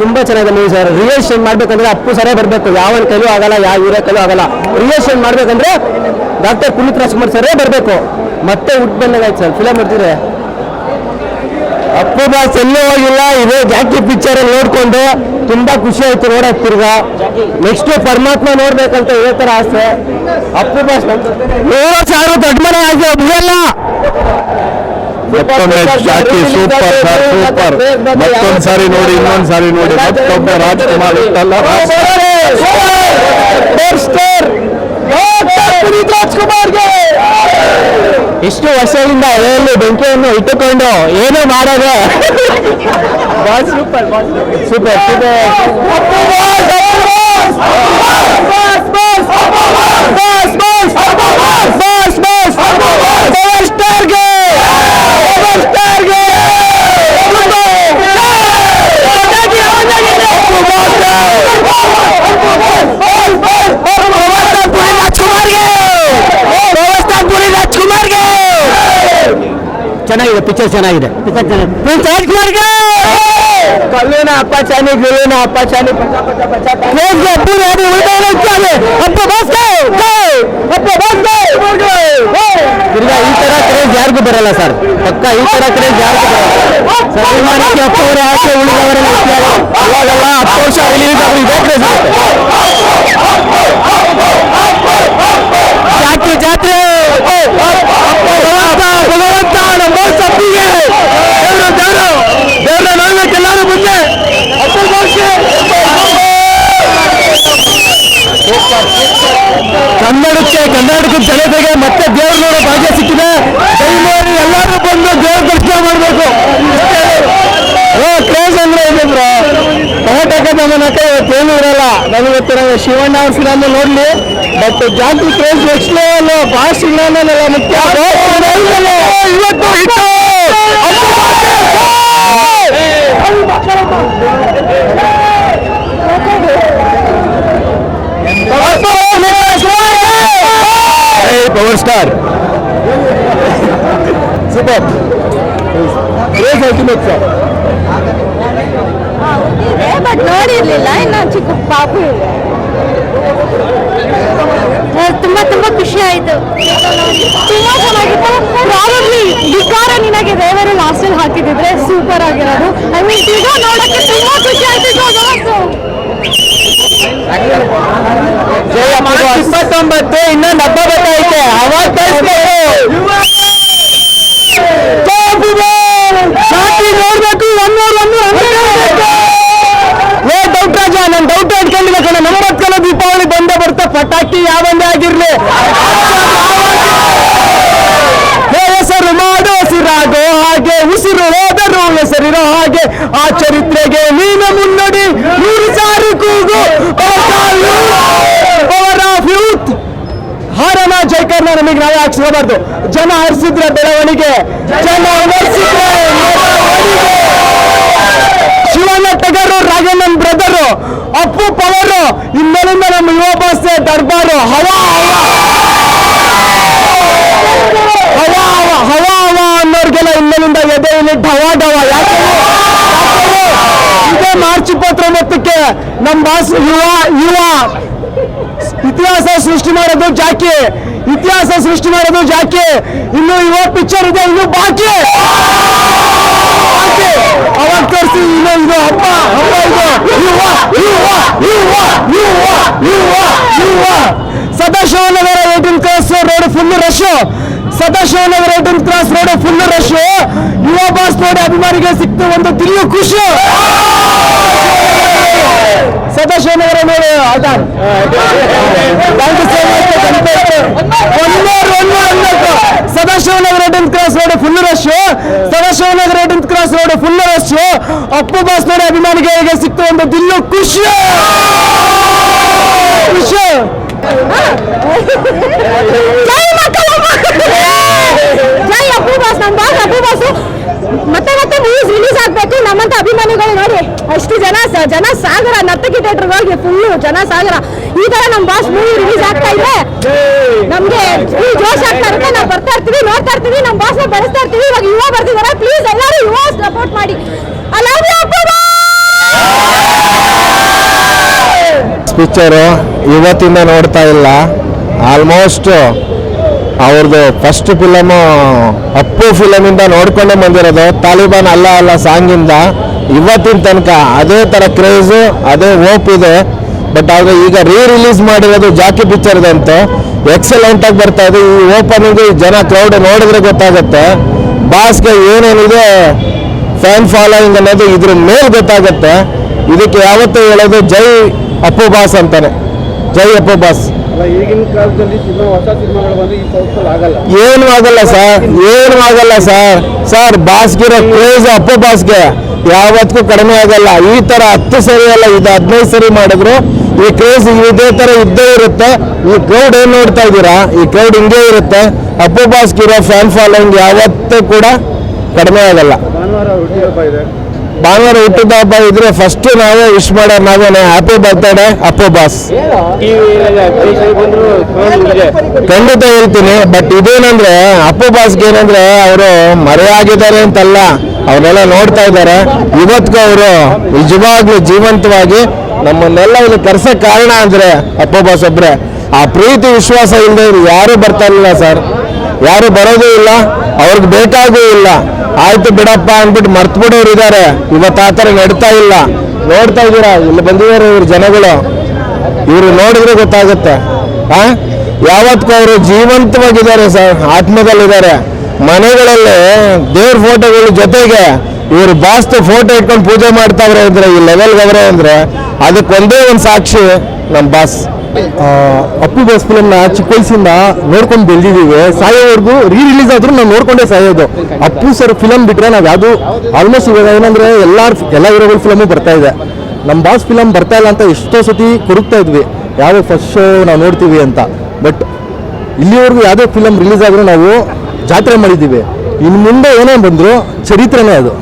ತುಂಬಾ ಚೆನ್ನಾಗಿದೆ movie sir ರಿಯೇಷನ್ ಮಾಡ್ಬೇಕಂದ್ರೆ ಅಪ್ಪು ಸರೇ ಬರಬೇಕು. ಯಾವ ಕೈಲೂ ಆಗಲ್ಲ ಯಾವ ಇವರ ಕೈಲೂ ಆಗಲ್ಲ ರಿಯೇಷನ್ ಮಾಡ್ಬೇಕಂದ್ರೆ ಡಾಕ್ಟರ್ ಪುನೀತ್ ರಾಜ್ಕುಮಾರ್ ಸರೇ ಬರಬೇಕು. ಮತ್ತೆ ಹುಟ್ಟು ಬಂದಾಗಾಯ್ತು ಸರ್ ಫಿಲಮ್ ಬರ್ತಿದ್ರೆ ಅಪ್ಪು ಬಾಸ್ ಎಲ್ಲೂ ಹೋಗಿಲ್ಲ ಇದೇ ಜಾಕಿ ಪಿಕ್ಚರ್ ನೋಡ್ಕೊಂಡು ತುಂಬಾ ಖುಷಿ ಆಯ್ತು ನೋಡಕ್ ತಿರ್ಗ. ನೆಕ್ಸ್ಟ್ ಪರಮಾತ್ಮ ನೋಡ್ಬೇಕಂತ ಇದೇ ತರ ಆಸೆ. ಅಪ್ಪು ಬಾಸ್ ನೂರ ಸಾವಿರ ದೊಡ್ಡ ಮನೆ ಆಗಿ ಮುಗಿಯಲ್ಲ ಮತ್ತೊಮ್ಮೆ ಜಾಕಿ ಸೂಪರ್ ಸರ್ ಸೂಪರ್ ಮತ್ತೊಂದ್ ಸಾರಿ ನೋಡಿ ಇನ್ನೊಂದ್ ಸಾರಿ ನೋಡಿ. ಮತ್ತೊಮ್ಮೆ ರಾಜ್ಕುಮಾರ್! ಇಷ್ಟಲ್ಲ ರಾಜ್ಕುಮಾರ್ಗೆ! ಇಷ್ಟು ವರ್ಷದಿಂದ ಎಲೆಯಲ್ಲಿ ಬೆಂಕಿಯನ್ನು ಇಟ್ಟುಕೊಂಡು ಏನು ಮಾಡೋದು. ಸೂಪರ್ ಸೂಪರ್ ಚೆನ್ನಾಗಿದೆ ಪಿಕ್ಚರ್ ಚೆನ್ನಾಗಿದೆ. ಕಲ್ಲಿನ ಅಪ್ಪ ಚಾನಿ ಗುರುವಿನ ಅಪ್ಪ ಚಾನಿ ತಿರ್ಗಾ ಈ ತರ ಕ್ರೇಜ್ ಯಾರಿಗೂ ಬರಲ್ಲ ಸರ್ ಪಕ್ಕ ಈ ತರ ಕ್ರೇಜ್ ಯಾರಿಗೂ ಬರಲ್ಲ. ಸರ್ ಅಭಿಮಾನಕ್ಕೆ ಅಪ್ಪ ಅವರ ಆಸೆ ಉಳಿದವರೆಲ್ಲ ಇವಾಗೆಲ್ಲ ಹತ್ತು ವರ್ಷ ಆಗಿ ಇದೇ ಕ್ರೇಜ್ ಜಾತ್ರೆ ಜಾತ್ರೆ ಭಗವಂತ ಭಗವಂತ ನಮ್ಮ ಸಪ್ಪಿಗೆ ದೇವರು ದೇವರು ದೇವರ ನೋಡ್ಬೇಕು ಎಲ್ಲರೂ ಮುಂದೆ ಕನ್ನಡಕ್ಕೆ ಕರ್ನಾಟಕದ ಜನತೆಗೆ ಮತ್ತೆ ದೇವ್ರ ನೋಡೋ ಭಾಗ್ಯ ಸಿಕ್ಕಿದೆ. ದಯಮಾಡಿ ಎಲ್ಲರೂ ಬಂದು ದೇವ್ರ ದರ್ಶನ ಮಾಡಬೇಕು. ಕ್ರೇಜ್ ಅಂದ್ರೆ ಇದೆ ಬ್ರೋ? ಕರ್ನಾಟಕ ಇವತ್ತು ಏನು ಇರಲ್ಲ. ನಮಗೆ ಗೊತ್ತಿರ ಶಿವಣ್ಣ ಅವ್ರ ಸಿನಿಮಾ ನೋಡ್ಲಿ. ಬಟ್ ಜಾತಿ ಕ್ರೇಜ್ ಅಲ್ಲ ಭಾಷೆ ಮುಖ್ಯ. ಇವತ್ತು power star. Super craze ultimate sir ಇದೆ ಬಟ್ ನೋಡಿರ್ಲಿಲ್ಲ. ಇನ್ನು ಚಿಕ್ಕ ಪಾಪು ಇದೆ. ತುಂಬಾ ತುಂಬಾ ಖುಷಿ ಆಯ್ತು. ತುಂಬಾ ಚೆನ್ನಾಗಿತ್ತು. ಪ್ರಾಬಬ್ಲಿ ವಿಕಾರ ನಿನಗೆ ದೇವರು ಲಾಸ್ಟ್ ಅಲ್ಲಿ ಹಾಕಿದಿದ್ರೆ ಸೂಪರ್ ಆಗಿರೋದು. ಐ ಮೀನ್ ಈಗ ನೋಡಕ್ಕೆ ತುಂಬಾ ಖುಷಿ ಆಯ್ತು ಇಪ್ಪತ್ತೊಂಬತ್ತು ಇನ್ನೊಂದು ಹಬ್ಬ ಬರ್ತೈತೆ ಅವಾಗ ನೋಡ್ಬೇಕು. ಒಂದೂರು ಒಂದೂರು ಡೌಟ್ ರಾಜ, ನಾನು ಡೌಟ್ ಇಟ್ಕೊಂಡಿಲ್ಲ ನಮ್ಮ ಮಕ್ಕಳ ದೀಪಾವಳಿ ಬಂದೇ ಬರ್ತಾ ಪಟಾಕಿ ಯಾವಂದೇ ಆಗಿರ್ಲಿ. ಹೆಸರು ಮಾಡೋ ಹೆಸರಾಗೋ ಹಾಗೆ. ಉಸಿರು ಹೋದರೂ ಹೆಸರಿರೋ ಹಾಗೆ. ಆ ಚರಿತ್ರೆಗೆ ನೀನು ಮುನ್ನಡಿ. ಮೂರು ಸಾರಿ ಕೂಗು. ಹಾರನ ಜೈಕರ್ನ ನಮಗೆ ನಾವೇ ಹಾಕ್ಸ್ಕೋಬಾರ್ದು. ಜನ ಹರಿಸಿದ್ರೆ ಬೆಳವಣಿಗೆ. ಜನ. ಶಿವಣ್ಣ ಟಗರು ರಾಘಣ್ಣನ್ ಬ್ರದರು ಅಪ್ಪು ಪವರು ಇನ್ಮೇಲಿಂದ ನಮ್ಮ ಯುವ ಭಾಷೆ ದರ್ಬಾರು ಹವಾ ಹವಾ. ಹವಾ ಹವಾ ಹವಾ ಅನ್ನೋರ್ಗೆಲ್ಲ ಇನ್ಮೇಲಿಂದ ಎದೆ ಢವಾ ಢವ ಯಾಕೆ? ಇದೇ ಮಾರ್ಚ್ ಇಪ್ಪತ್ತೊಂಬತ್ತಕ್ಕೆ ನಮ್ಮ ಬಾಸ್ ಯುವ ಯುವ ಇತಿಹಾಸ ಸೃಷ್ಟಿ ಮಾಡೋದು ಜಾಕೆ. ಇತಿಹಾಸ ಸೃಷ್ಟಿ ಮಾಡೋದು ಜಾಕೆ. ಇನ್ನು ಇವ ಪಿಕ್ಚರ್ ಇದೆ, ಇನ್ನು ಬಾಕಿ. ಅವಾಗ ತೋರಿಸಿ, ಇನ್ನು ಇದು ಹಬ್ಬ ಹಬ್ಬ ಇದು. Sadashivanagar eighteen cross road full rush Sadashivanagar eighteen cross road full rush ಯುವ ಬಾಸ್ ನೋಡಿ ಅಭಿಮಾನಿಗೆ ಸಿಕ್ತು ಒಂದು ದಿಲ್ಲು ಖುಷಿ. ಸದಾಶಿವನಗರ ಮೇಲೆ Sadashivanagar tenth cross road full rush Sadashivanagar tenth cross road full rush Appu boss ನೋಡಿ ಅಭಿಮಾನಿಗಳಿಗೆ ಸಿಕ್ತು ಒಂದು ದಿಲ್ಲು ಖುಷಿ. ಖುಷಿ. ಬಾಸ್ ನಮ್ಮ ಬಾಸ್. ಅಪ್ಪು ಬಾಸು ಮತ್ತೆ ಮತ್ತೆ ಮೂವೀಸ್ ರಿಲೀಸ್ ಆಗ್ಬೇಕು. ನಮ್ಮಂತ ಅಭಿಮಾನಿಗಳು ನೋಡಿ, ಅಷ್ಟು ಜನ ಜನ ಸಾಗರ, ನರ್ತಕಿ ಥಿಯೇಟರ್ ಹೋಗಿ ಫುಲ್ಲು ಜನ ಸಾಗರ. ಈ ತರ ನಮ್ಮ ಬಾಸ್ ಮೂವಿ ರಿಲೀಸ್ ಆಗ್ತಾ ಇದೆ. ನಮ್ಗೆ ಫುಲ್ ಜೋಶ್ ಆಗ್ತಾ ಇರುತ್ತೆ. ನಾವು ಬರ್ತಾ ಇರ್ತೀವಿ, ನೋಡ್ತಾ ಇರ್ತೀವಿ ನಮ್ಮ ಬಾಸ್ನ ಬಳಸ್ತಾ ಇರ್ತೀವಿ. ಇವಾಗ ಯುವ ಬರ್ತಿದಾರ ಪ್ಲೀಸ್ ಎಲ್ಲರೂ ಯುವ ಸಪೋರ್ಟ್ ಮಾಡಿ. ಬಾಸ್! ಪಿಕ್ಚರು ಇವತ್ತಿಂದ ನೋಡ್ತಾ ಇಲ್ಲ. ಆಲ್ಮೋಸ್ಟ್ ಅವ್ರದ್ದು ಫಸ್ಟ್ ಫಿಲಮು ಅಪ್ಪು ಫಿಲಮಿಂದ ನೋಡ್ಕೊಂಡೇ ಬಂದಿರೋದು. ತಾಲಿಬಾನ್ ಅಲ್ಲ ಅಲ್ಲ ಸಾಂಗಿಂದ. ಇವತ್ತಿನ ತನಕ ಅದೇ ಥರ ಕ್ರೇಜು ಅದೇ ಓಪ್ ಇದೆ. ಬಟ್ ಆದರೆ ಈಗ ರೀ ರಿಲೀಸ್ ಮಾಡಿರೋದು ಜಾಕಿ ಪಿಕ್ಚರ್ದಂತೆ. ಎಕ್ಸಲೆಂಟ್ ಆಗಿ ಬರ್ತಾ ಇದೆ. ಈ ಓಪನಿಂಗ್ ಜನ ಕ್ರೌಡ್ ನೋಡಿದ್ರೆ ಗೊತ್ತಾಗುತ್ತೆ. ಬಾಸ್ಗೆ ಏನೇನಿದೆ ಫ್ಯಾನ್ ಫಾಲೋಯಿಂಗ್ ಅನ್ನೋದು ಇದ್ರ ಮೇಲೆ ಗೊತ್ತಾಗುತ್ತೆ. ಇದಕ್ಕೆ ಯಾವತ್ತೂ ಹೇಳೋದು ಜೈ ಅಪ್ಪು ಬಾಸ್ ಅಂತಾನೆ. ಜೈ ಅಪ್ಪು ಬಾಸ್. ಏನು ಆಗಲ್ಲ ಸರ್ ಏನು ಆಗಲ್ಲ ಸರ್. ಸರ್ ಬಾಸ್ಗಿರೋ ಕ್ರೇಜ್ ಅಪ್ಪು ಬಾಸ್ಗೆ. ಯಾವತ್ತಿಗೂ ಕಡಿಮೆ ಆಗಲ್ಲ. ಈ ತರ ಹತ್ತು ಸರಿ ಅಲ್ಲ ಇದು ಹದಿನೈದು ಸರಿ ಮಾಡಿದ್ರು ಈ ಕ್ರೇಜ್ ಇದೇ ತರ ಇದ್ದೇ ಇರುತ್ತೆ. ಈ ಕ್ರೌಡ್ ಏನ್ ನೋಡ್ತಾ ಇದ್ದೀರಾ? ಈ ಕ್ರೌಡ್ ಹಿಂಗೆ ಇರುತ್ತೆ. ಅಪ್ಪು ಬಾಸ್ಗಿರೋ ಫ್ಯಾನ್ ಫಾಲೋಯಿಂಗ್ ಯಾವತ್ತೂ ಕೂಡ ಕಡಿಮೆ ಆಗಲ್ಲ. ಭಾನುವಾರ ಹುಟ್ಟಿದ ಹಬ್ಬ ಇದ್ರೆ ಫಸ್ಟ್ ನಾವೇ ವಿಶ್ ಮಾಡೋ ನಾವೇನೆ ಹ್ಯಾಪಿ ಬರ್ತ್ಡೇ ಅಪ್ಪು ಬಾಸ್. ಖಂಡಿತ ಹೇಳ್ತೀನಿ ಬಟ್ ಇದೇನಂದ್ರೆ ಅಪ್ಪು ಬಾಸ್ಗೆ ಏನಂದ್ರೆ ಅವರು ಮರೆಯಾಗಿದ್ದಾರೆ ಅಂತಲ್ಲ ಅವನ್ನೆಲ್ಲ ನೋಡ್ತಾ ಇದ್ದಾರೆ. ಇವತ್ತಿಗೂ ಅವರು ನಿಜವಾಗ್ಲೂ ಜೀವಂತವಾಗಿ ನಮ್ಮನ್ನೆಲ್ಲ ಇಲ್ಲಿ ಕರ್ಸ ಕಾರಣ ಅಂದ್ರೆ ಅಪ್ಪು ಬಾಸ್ ಒಬ್ರೆ. ಆ ಪ್ರೀತಿ, ವಿಶ್ವಾಸ ಇಲ್ಲದೆ ಯಾರು ಬರ್ತಾ ಇರಲಿಲ್ಲ ಸರ್. ಯಾರು ಬರೋದೂ ಇಲ್ಲ. ಅವ್ರಿಗೆ ಬೇಕಾಗೂ ಇಲ್ಲ. ಆಯ್ತು ಬಿಡಪ್ಪ ಅಂದ್ಬಿಟ್ಟು ಮರ್ತು ಬಿಡೋರು ಇದ್ದಾರೆ ಇವತ್ತು ಆ ಥರ ನಡ್ತಾ ಇಲ್ಲ. ನೋಡ್ತಾ ಇದ್ದೀರಾ? ಇಲ್ಲಿ ಬಂದಿದ್ದಾರೆ ಇವ್ರ ಜನಗಳು. ಇವರು ನೋಡಿದ್ರೆ ಗೊತ್ತಾಗುತ್ತೆ. ಆ? ಯಾವತ್ತಿಗೂ ಅವರು ಜೀವಂತವಾಗಿದ್ದಾರೆ ಸರ್, ಆತ್ಮದಲ್ಲಿದ್ದಾರೆ. ಮನೆಗಳಲ್ಲಿ ದೇವ್ರ ಫೋಟೋಗಳ ಜೊತೆಗೆ ಇವರು ಬಾಸ್ತು ಫೋಟೋ ಇಟ್ಕೊಂಡು ಪೂಜೆ ಮಾಡ್ತಾವ್ರೆ ಅಂದ್ರೆ, ಈ ಲೆವೆಲ್ಗೆ ಅವರೇ ಅಂದ್ರೆ, ಅದಕ್ಕೊಂದೇ ಒಂದು ಸಾಕ್ಷಿ ನಮ್ಮ ಬಾಸ್. ಅಪ್ಪು ಬಾಸ್ ಫಿಲಮ್ನ ಚಿಕ್ಕ ವಯಸ್ಸಿಂದ ನೋಡ್ಕೊಂಡು ಬೆಳೆದಿದ್ದೀವಿ. ಸಾಯೋವರೆಗೂ ರೀ ರಿಲೀಸ್ ಆದ್ರೂ ನಾವು ನೋಡ್ಕೊಂಡೇ ಸಾಯೋದು. ಅಪ್ಪು ಸರ್ ಫಿಲಮ್ ಬಿಟ್ರೆ ನಾವು ಯಾವುದು ಆಲ್ಮೋಸ್ಟ್ ಇವಾಗ ಏನಂದ್ರೆ ಎಲ್ಲಾರು ಎಲ್ಲ ಹೀರೋಗಳ ಫಿಲಮು ಬರ್ತಾ ಇದೆ. ನಮ್ಮ ಬಾಸ್ ಫಿಲಮ್ ಬರ್ತಾ ಇಲ್ಲ ಅಂತ ಎಷ್ಟೋ ಸತಿ ಕೊರುಕ್ತಾ ಇದ್ವಿ. ಯಾವ ಫಸ್ಟ್ ಶೋ ನಾವು ನೋಡ್ತೀವಿ ಅಂತ. ಬಟ್ ಇಲ್ಲಿವರೆಗೂ ಯಾವುದೇ ಫಿಲಮ್ ರಿಲೀಸ್ ಆದರೂ ನಾವು ಜಾತ್ರೆ ಮಾಡಿದ್ದೀವಿ. ಇನ್ನು ಮುಂದೆ ಏನೇ ಬಂದರೂ ಚರಿತ್ರೆನೇ ಅದು.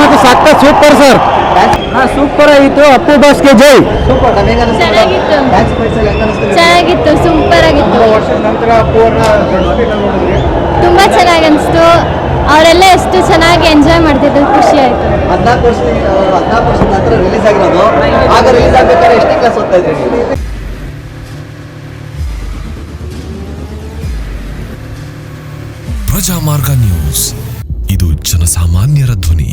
ಮತ್ತೆ ಸಕ್ಕ ಸೂಪರ್ ಸರ್. ಸೂಪರ್ ಆಗಿತ್ತು. ಅಪ್ಪು ಬಾಸ್ಗೆ ಜೈ. ಚೆನ್ನಾಗಿತ್ತು. ಚೆನ್ನಾಗಿತ್ತು ಸೂಪರ್ ಆಗಿತ್ತು. ವರ್ಷದ ನಂತರ ಅಪ್ಪು ಅವ್ರನ್ನ ದೊಡ್ಡ ನೋಡಿದ್ರಿ? ತುಂಬಾ ಚೆನ್ನಾಗಿ ಅನಿಸ್ತು. ಅವರೆಲ್ಲ ಎಷ್ಟು ಚೆನ್ನಾಗಿ ಎಂಜಾಯ್ ಮಾಡ್ತಿದ್ರು ಖುಷಿ ಆಯ್ತು. ಹದಿನಾಲ್ಕು ವರ್ಷ ಹದಿನಾಲ್ಕು ವರ್ಷದ ನಂತರ ರಿಲೀಸ್ ಆಗಿರೋದು. ಆಗ ರಿಲೀಸ್ ಆಗ್ಬೇಕಾದ್ರೆ ಎಷ್ಟನೇ ಕ್ಲಾಸ್ ಓದ್ತಾ ಇದ್ರಿ ಪ್ರಜಾಮಾರ್ಗ ನ್ಯೂಸ್. ಇದು ಜನಸಾಮಾನ್ಯರ ಧ್ವನಿ.